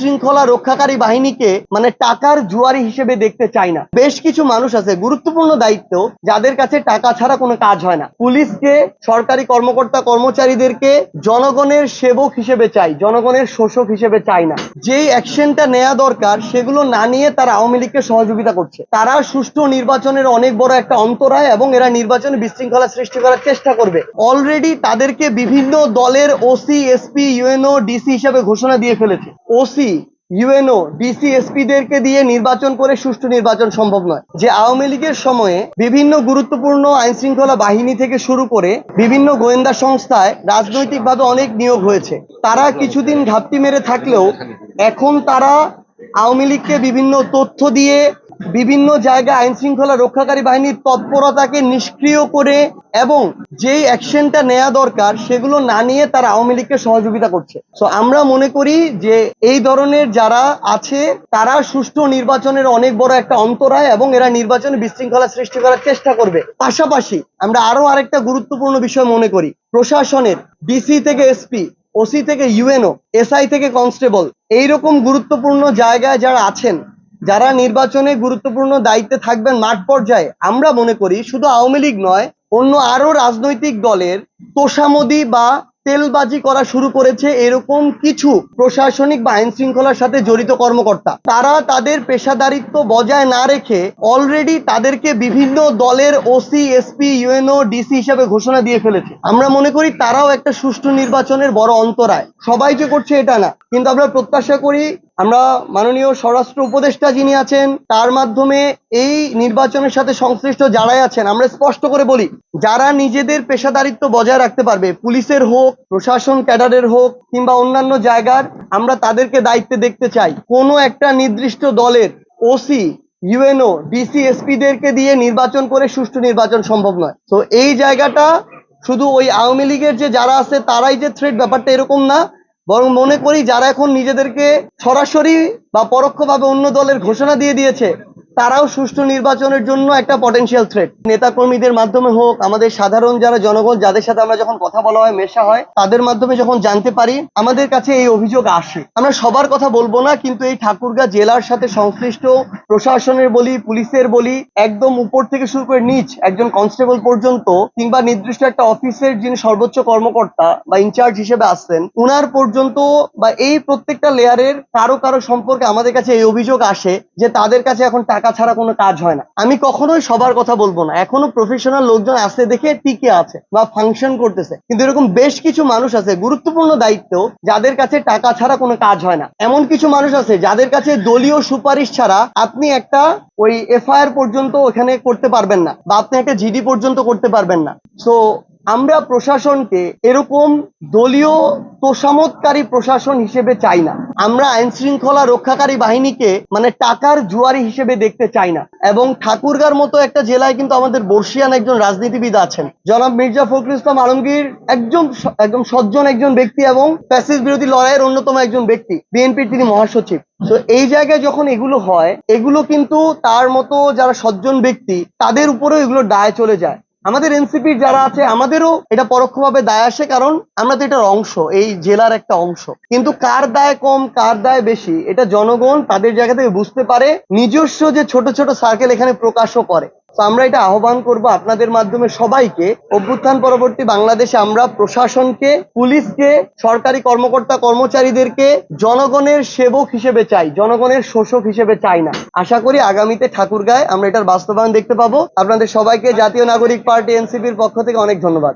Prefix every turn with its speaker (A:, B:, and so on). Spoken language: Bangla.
A: শৃঙ্খলা রক্ষাকারী বাহিনীকে মানে টাকার জুয়ারি হিসেবে দেখতে চাই না। বেশ কিছু মানুষ আছে, গুরুত্বপূর্ণ দায়িত্ব, যাদের কাছে টাকা ছাড়া কোনো কাজ হয় না। পুলিশকে, সরকারি কর্মকর্তা কর্মচারীদেরকে জনগণের সেবক হিসেবে চাই জনগণের শোষক হিসেবে চাই না। যেই অ্যাকশনটা নেওয়া দরকার, সেগুলো না নিয়ে তারা আওয়ামী লীগকে সহযোগিতা করছে। তারা সুষ্ঠু নির্বাচনের অনেক বড় একটা অন্তরায় এবং এরা নির্বাচনে বিশৃঙ্খলা সৃষ্টি করার চেষ্টা করবে। অলরেডি তাদেরকে বিভিন্ন দলের ওসি এসপি ইউএনও ডিসি হিসেবে ঘোষণা দিয়ে ফেলেছে। ওসি, ইউএনও ডিসিএসপি দেরকে দিয়ে নির্বাচন করে সুষ্ঠু নির্বাচন সম্ভব নয়। যে আওয়ামী লীগের সময়ে বিভিন্ন গুরুত্বপূর্ণ আইন শৃঙ্খলা বাহিনী থেকে শুরু করে বিভিন্ন গোয়েন্দা সংস্থায় রাজনৈতিকভাবে অনেক নিয়োগ হয়েছে। তারা কিছুদিন ঘাপটি মেরে থাকলেও এখন তারা আওয়ামী লীগকে বিভিন্ন তথ্য দিয়ে বিভিন্ন জায়গায় আইন শৃঙ্খলা রক্ষাকারী বাহিনীর তৎপরতাকে নিষ্ক্রিয় করে এবং যেই অ্যাকশনটা নেওয়া দরকার, সেগুলো না নিয়ে তারা আওয়ামী লীগকে সহযোগিতা করছে। সো আমরা মনে করি যে এই ধরনের যারা আছে, তারা সুষ্ঠু নির্বাচনের অনেক বড় একটা অন্তরায় এবং এরা নির্বাচনে বিশৃঙ্খলা সৃষ্টি করার চেষ্টা করবে। পাশাপাশি আমরা আরও আরেকটা গুরুত্বপূর্ণ বিষয় মনে করি। প্রশাসনের ডিসি থেকে এসপি, ওসি থেকে ইউএনও, এসআই থেকে কনস্টেবল, এইরকম গুরুত্বপূর্ণ জায়গায় যারা আছেন যারা নির্বাচনে গুরুত্বপূর্ণ দায়িত্বে থাকবেন মাঠ পর্যায়ে, আমরা মনে করি শুধু আওয়ামী লীগ নয়, অন্য আরও রাজনৈতিক দলের তোষামদি বা তেলবাজি করা শুরু করেছে এরকম কিছু প্রশাসনিক বা আইন শৃঙ্খলার সাথে জড়িত কর্মকর্তা। তারা তাদের পেশাদারিত্ব বজায় না রেখে অলরেডি তাদেরকে বিভিন্ন দলের ওসি এসপি ইউএনও ডিসি হিসাবে ঘোষণা দিয়ে ফেলেছে। আমরা মনে করি তারাও একটা সুষ্ঠু নির্বাচনের বড় অন্তরায়। সবাই যে করছে এটা না। কিন্তু আমরা প্রত্যাশা করি আমরা মাননীয় স্বরাষ্ট্র উপদেষ্টা যিনি আছেন, তার মাধ্যমে এই নির্বাচনের সাথে সংশ্লিষ্ট যারাই আছেন, আমরা স্পষ্ট করে বলি, যারা নিজেদের পেশাদারিত্ব বজায় রাখতে পারবে, পুলিশের হোক, প্রশাসন ক্যাডারের হোক, কিংবা অন্যান্য জায়গার, আমরা তাদেরকে দায়িত্বে দেখতে চাই। কোনো একটা নির্দিষ্ট দলের ওসি ইউএনও ডিসি এসপি দেরকে দিয়ে নির্বাচন করে সুষ্ঠু নির্বাচন সম্ভব নয়। তো এই জায়গাটা শুধু ওই আওয়ামী লীগের যে যারা আছে, তারাই যে থ্রেট ব্যাপারটা এরকম না বরং মনে করি যারা এখন নিজেদেরকে সরাসরি বা পরোক্ষভাবে অন্য দলের ঘোষণা দিয়ে দিয়েছে তারাও সুষ্ঠু নির্বাচনের জন্য একটা পটেনশিয়াল থ্রেট নেতা কর্মীদের মাধ্যমে হোক, আমাদের সাধারণ যারা জনগণ, যাদের সাথে আমরা যখন কথা বলা হয়, মেশা হয়, তাদের মাধ্যমে যখন জানতে পারি, আমাদের কাছে এই অভিযোগ আসে। আমরা সবার কথা বলব না, কিন্তু এই ঠাকুরগাঁ জেলার সাথে সংশ্লিষ্ট প্রশাসনের বলি, পুলিশের বলি, একদম উপর থেকে শুরু করে নিচ, একজন কনস্টেবল পর্যন্ত, কিংবা নির্দিষ্ট একটা অফিসের যিনি সর্বোচ্চ কর্মকর্তা বা ইনচার্জ হিসেবে আসছেন, উনার পর্যন্ত বা এই প্রত্যেকটা লেয়ারের কারও কারও সম্পর্কে আমাদের কাছে এই অভিযোগ আসে যে তাদের কাছে এখন টাকা ছাড়া কোনো কাজ হয় না। আমি কখনোই সবার কথা বলব না। এখনও প্রফেশনাল লোকজন আছে দেখে টিকে আছে বা ফাংশন করতেছে। কিন্তু এরকম বেশ কিছু মানুষ আছে, গুরুত্বপূর্ণ দায়িত্ব, যাদের কাছে টাকা ছাড়া কোনো কাজ হয় না। এমন কিছু মানুষ আছে, যাদের কাছে দলীয় সুপারিশ ছাড়া আপনি একটা ওই এফআইআর পর্যন্ত ওখানে করতে পারবেন না বা আপনি একটা জিডি পর্যন্ত করতে পারবেন না। সো আমরা প্রশাসনকে এরকম দলীয় তোষামতকারী প্রশাসন হিসেবে চাই না। আমরা আইন শৃঙ্খলা রক্ষাকারী বাহিনীকে মানে টাকার জুয়ারি হিসেবে দেখতে চাই না। এবং ঠাকুরগার মতো একটা জেলায় কিন্তু আমাদের বর্ষিয়ান একজন রাজনীতিবিদ আছেন। জনাব মির্জা ফখরুল ইসলাম আলমগীর একজন একদম সজ্জন একজন ব্যক্তি এবং প্যাসিস বিরোধী লড়াইয়ের অন্যতম একজন ব্যক্তি, বিএনপির তিনি মহাসচিব। তো এই জায়গায় যখন এগুলো হয়, এগুলো কিন্তু তার মতো যারা সজ্জন ব্যক্তি, তাদের উপরেও এগুলো দায় চলে যায়। আমাদের এনসিপির যারা আছে, আমাদেরও এটা পরোক্ষভাবে দায় আসে, কারণ আমরা তো এটার অংশ, এই জেলার একটা অংশ। কিন্তু কার দায় কম, কার দায় বেশি, এটা জনগণ তাদের জায়গা থেকে বুঝতে পারে। নিজস্ব যে ছোট ছোট সার্কেল এখানে প্রকাশও করে। তো আমরা এটা আহ্বান করব আপনাদের মাধ্যমে সবাইকে। অভ্যুত্থান পরবর্তী বাংলাদেশে আমরা প্রশাসনকে, পুলিশকে, সরকারি কর্মকর্তা কর্মচারীদেরকে জনগণের সেবক হিসেবে চাই, জনগণের শোষক হিসেবে চাই না। আশা করি আগামীতে ঠাকুরগায় আমরা এটার বাস্তবায়ন দেখতে পাবো। আপনাদের সবাইকে জাতীয় নাগরিক পার্টি, এনসিপির পক্ষ থেকে অনেক ধন্যবাদ।